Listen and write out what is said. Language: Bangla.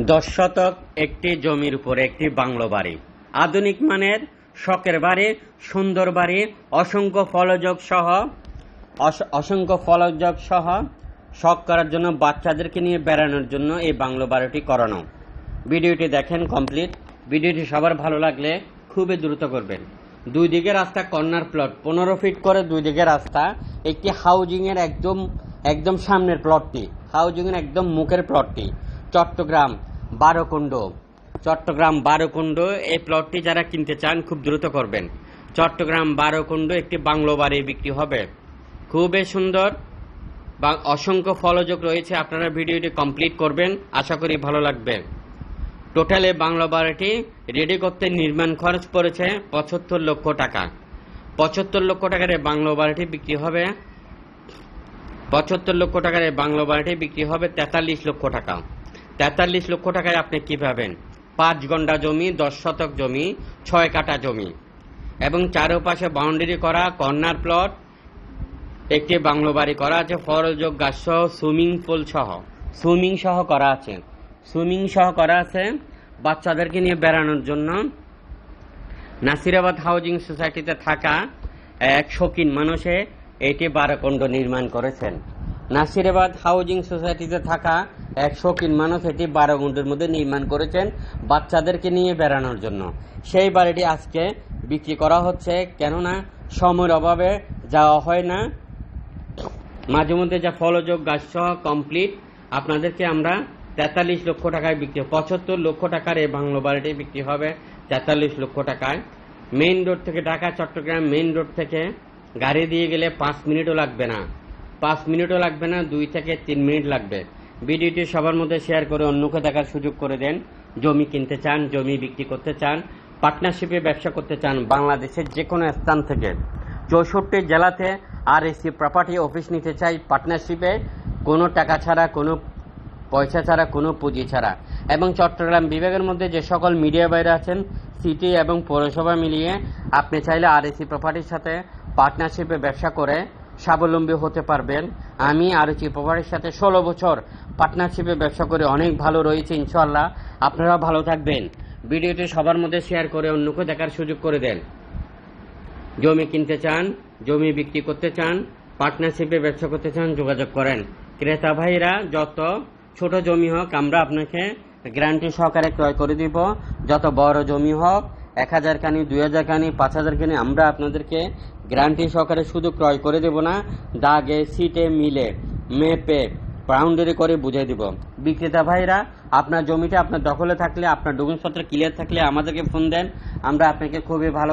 দশ শতক একটি জমির উপরে একটি বাংলো বাড়ি। আধুনিক মানের শখের বাড়ি, সুন্দর বাড়ি, অসংখ্য ফলযোগ সহ, অস- অসংখ্য ফলযোগ সহ শখ করার জন্য বাচ্চাদেরকে নিয়ে বেড়ানোর জন্য এই বাংলো বাড়িটি করানো। ভিডিওটি দেখেন কমপ্লিট। ভিডিওটি সবার ভালো লাগলে খুবই দ্রুত করবেন। দুই দিকে রাস্তা কর্নার প্লট, পনেরো ফিট করে দুই দিকে রাস্তা, একটি হাউজিংয়ের একদম একদম সামনের প্লটটি, হাউজিংয়ের একদম মুখের প্লটটি। চট্টগ্রাম বারোকুণ্ড। চট্টগ্রাম বারোকুণ্ড, এই প্লটটি যারা কিনতে চান খুব দ্রুত করবেন। চট্টগ্রাম বারোকুণ্ড একটি বাংলো বাড়ি বিক্রি হবে। খুবই সুন্দর বা অসংখ্য ফলযোগ রয়েছে, আপনারা ভিডিওটি কমপ্লিট করবেন, আশা করি ভালো লাগবে। টোটালে বাংলা বাড়িটি রেডি করতে নির্মাণ খরচ পড়েছে পঁচাত্তর লক্ষ টাকা। পঁচাত্তর লক্ষ টাকার এই বাংলো বাড়িটি বিক্রি হবে। পঁচাত্তর লক্ষ টাকার এই বাংলো বাড়িটি বিক্রি হবে তেতাল্লিশ লক্ষ টাকা। তেতাল্লিশ লক্ষ টাকায় আপনি কি পাবেন? পাঁচ গন্ডা জমি, দশ শতক জমি, ছয় কাটা জমি। এবং চারপাশে বাউন্ডারি করা, কর্নার প্লট, একটি বাংলো বাড়ি করা আছে ফরযোগ গাছ সহ, সুইমিং পুল সহ। সুইমিং সহ করা আছে। সুইমিং সহ করা আছে বাচ্চাদেরকে নিয়ে বেড়ানোর জন্য। নাসিরাবাদ হাউজিং সোসাইটিতে থাকা এক শৌখিন মানুষে এটি বারকণ্ড নির্মাণ করেছেন। নাসিরাবাদ হাউজিং সোসাইটিতে থাকা এক শৌখিন মানুষ এটি বারো বারোকুণ্ডের মধ্যে নির্মাণ করেছেন বাচ্চাদেরকে নিয়ে বেড়ানোর জন্য। সেই বাড়িটি আজকে বিক্রি করা হচ্ছে, কেননা সময়ের অভাবে যাওয়া হয় না। মাঝে মধ্যে যা ফলযোগ, গাছ সহ কমপ্লিট। আপনাদেরকে আমরা তেতাল্লিশ লক্ষ টাকায় বিক্রি, পঁচাত্তর লক্ষ টাকার এই বাংলো বাড়িটি বিক্রি হবে তেতাল্লিশ লক্ষ টাকায়। মেইন রোড থেকে ঢাকা, চট্টগ্রাম মেইন রোড থেকে গাড়ি দিয়ে গেলে পাঁচ মিনিটও লাগবে না। পাঁচ মিনিটও লাগবে না, দুই থেকে তিন মিনিট লাগবে। ভিডিওটি সবার মধ্যে শেয়ার করে অন্যকে দেখার সুযোগ করে দেন। জমি কিনতে চান, জমি বিক্রি করতে চান পার্টনারশিপে ব্যবসা করতে চান বাংলাদেশের যে কোনো স্থান থেকে। চৌষট্টি জেলাতে আর এসি প্রপার্টি অফিস নিতে চাই পার্টনারশিপে কোনো টাকা ছাড়া, কোনো পয়সা ছাড়া, কোনো পুঁজি ছাড়া। এবং চট্টগ্রাম বিভাগের মধ্যে যে সকল মিডিয়া বাইরে আছেন সিটি এবং পৌরসভা মিলিয়ে আপনি চাইলে আর এসি প্রপার্টির সাথে পার্টনারশিপে ব্যবসা করে স্বাবলম্বী হতে পারবেন। আমি আর এসি প্রপার্টির সাথে ষোলো বছর পার্টনারশিপে ব্যবসা করে অনেক ভালো রয়েছে ইনশাল্লাহ আপনারাও ভালো থাকবেন। ভিডিওটি সবার মধ্যে শেয়ার করে অন্যকে দেখার সুযোগ করে দেন। জমি কিনতে চান, জমি বিক্রি করতে চান পার্টনারশিপে ব্যবসা করতে চান, যোগাযোগ করেন। ক্রেতা ভাইরা, যত ছোট জমি হোক, আমরা আপনাকে গ্যারান্টি সহকারে ক্রয় করে দিব। যত বড় জমি হোক, এক হাজার কানি দুই হাজার কানি পাঁচ হাজার কানি আমরা আপনাদেরকে গ্যারান্টি সহকারে শুধু ক্রয় করে দেব না, দাগে, সিটে মিলে, মেপে, বাউন্ডারি করে বুঝিয়ে দিব। বিক্রেতা ভাইরা, আপনার জমিটা আপনার দখলে থাকলে, আপনার ডকুমেন্টসপত্র ক্লিয়ার থাকলে আমাদেরকে ফোন দেন, আমরা আপনাকে খুবই ভালো